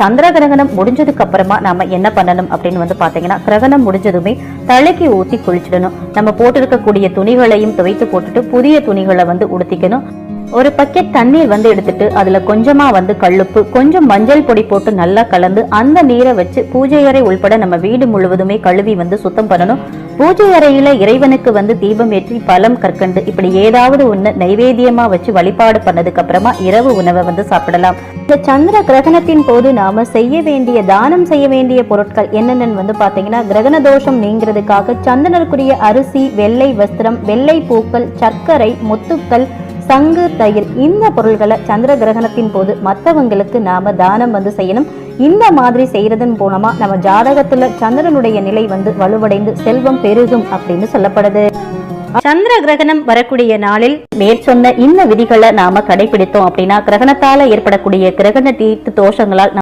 சந்திர கிரகணம் முடிஞ்சதுக்கு அப்புறமா நாம என்ன பண்ணணும் அப்படின்னு வந்து பாத்தீங்கன்னா கிரகணம் முடிஞ்சதுமே தலைக்கு ஊத்தி குளிச்சிடணும். நம்ம போட்டிருக்கக்கூடிய துணிகளையும் துவைத்து போட்டுட்டு புதிய துணிகளை வந்து உடுத்திக்கணும். ஒரு பக்கெட் தண்ணீர் வந்து எடுத்துட்டு அதுல கொஞ்சமா வந்து கல்லுப்பு கொஞ்சம் மஞ்சள் பொடி போட்டு நல்லா கலந்து அந்த நீரை வச்சு பூஜை அறை உள்பட நம்ம வீடு முழுவதுமே கழுவி வந்து சுத்தம் பண்ணணும். பூஜை அறையில இறைவனுக்கு வந்து தீபம் ஏற்றி பழம் கற்கண்டு இப்படி ஏதாவது ஒண்ணு நைவேத்தியமா வச்சு வழிபாடு பண்ணதுக்கு அப்புறமா இரவு உணவை வந்து சாப்பிடலாம். இந்த சந்திர கிரகணத்தின் போது நாம செய்ய வேண்டிய தானம் செய்ய வேண்டிய பொருட்கள் என்னென்னு வந்து பாத்தீங்கன்னா கிரகண தோஷம் நீங்கிறதுக்காக சந்திரனுக்குரிய அரிசி வெள்ளை வஸ்திரம் வெள்ளை பூக்கள் சர்க்கரை முத்துக்கள் சங்கு தயிர் இந்த பொருள்களை சந்திர கிரகணத்தின் போது மற்றவங்களுக்கு நாம தானம் வந்து செய்யணும். இந்த மாதிரி செய்யறதன் மூலமா நம்ம ஜாதகத்துல சந்திரனுடைய நிலை வந்து வலுவடைந்து செல்வம் பெருகும் அப்படின்னு சொல்லப்படுது. சந்திர கிரகணம் வரக்கூடிய நாளில் மேற்சொன்ன இந்த விதிகளை நாம கடைபிடித்தோம் அப்படின்னா கிரகணத்தால ஏற்படக்கூடிய கிரகண தீர்த்து தோஷங்களால்